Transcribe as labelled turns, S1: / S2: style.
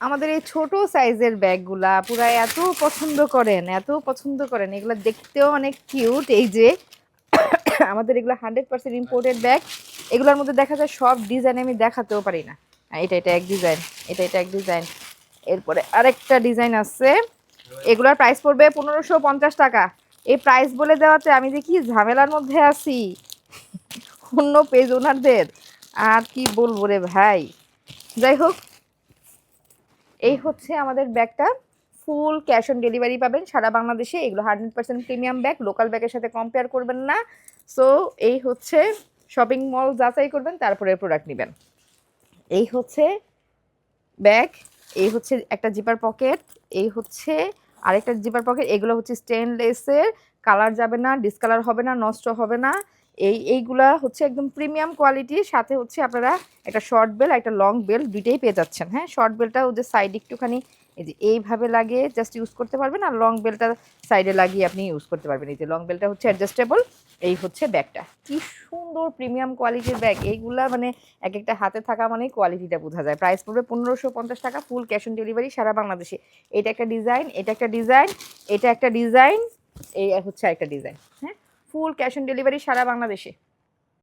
S1: আমাদের এই ছোট সাইজের ব্যাগগুলা পুরা এত পছন্দ করেন, এত পছন্দ করেন, এগুলো দেখতেও অনেক কিউট এই যে, আমাদের এগুলো হান্ড্রেড পার্সেন্ট ইম্পোর্টেড ব্যাগ এগুলোর মধ্যে দেখা যায় সব ডিজাইন আমি দেখাতেও পারি না। এটা এটা এক ডিজাইন এটা এটা এক ডিজাইন এরপরে আরেকটা ডিজাইন আছে। এগুলোর প্রাইস পড়বে পনেরোশো পঞ্চাশ টাকা। এই প্রাইস বলে দেওয়াতে আমি যে ঝামেলার মধ্যে আছি? অন্য পেজ ওনারদের আর কি বলব রে ভাই? যাই হোক এই হচ্ছে আমাদের ব্যাগটা। ফুল ক্যাশ অন ডেলিভারি পাবেন। সারা বাংলাদেশে এগুলো hundred percent premium bag local ব্যাগের সাথে কম্পেয়ার করবেন না। সো এই হচ্ছে শপিং মল যাচাই করবেন, তারপরে প্রোডাক্ট নেবেন। এই হচ্ছে ব্যাগ এই হচ্ছে একটা জিপার পকেট এই হচ্ছে আরেকটা জিপার পকেট এগুলো হচ্ছে স্টেনলেসের কালার যাবে না ডিসকালার হবে না, নষ্ট হবে না। এই, এইগুলা হচ্ছে একদম প্রিমিয়াম কোয়ালিটির সাথে হচ্ছে আপনারা একটা শর্ট বেল একটা লং বেল দুইটাই পেয়ে যাচ্ছেন হ্যাঁ? শর্ট বেলটা ওদের সাইড একটুখানি এই যে এইভাবে লাগিয়ে জাস্ট ইউজ করতে পারবেন আর লং বেলটা সাইডে লাগিয়ে আপনি ইউজ করতে পারবেন। এই যে লং বেলটা হচ্ছে অ্যাডজাস্টেবল এই হচ্ছে ব্যাগটা কি সুন্দর প্রিমিয়াম কোয়ালিটির ব্যাগ এইগুলা মানে এক একটা হাতে থাকা মানে কোয়ালিটিটা বোঝা যায়। প্রাইস পড়বে পনেরোশো পঞ্চাশ টাকা ফুল ক্যাশ অন ডেলিভারি সারা বাংলাদেশে। এটা একটা ডিজাইন এটা একটা ডিজাইন এটা একটা ডিজাইন এই হচ্ছে একটা ডিজাইন হ্যাঁ? ফুল ক্যাশ অন ডেলিভারি সারা বাংলাদেশে।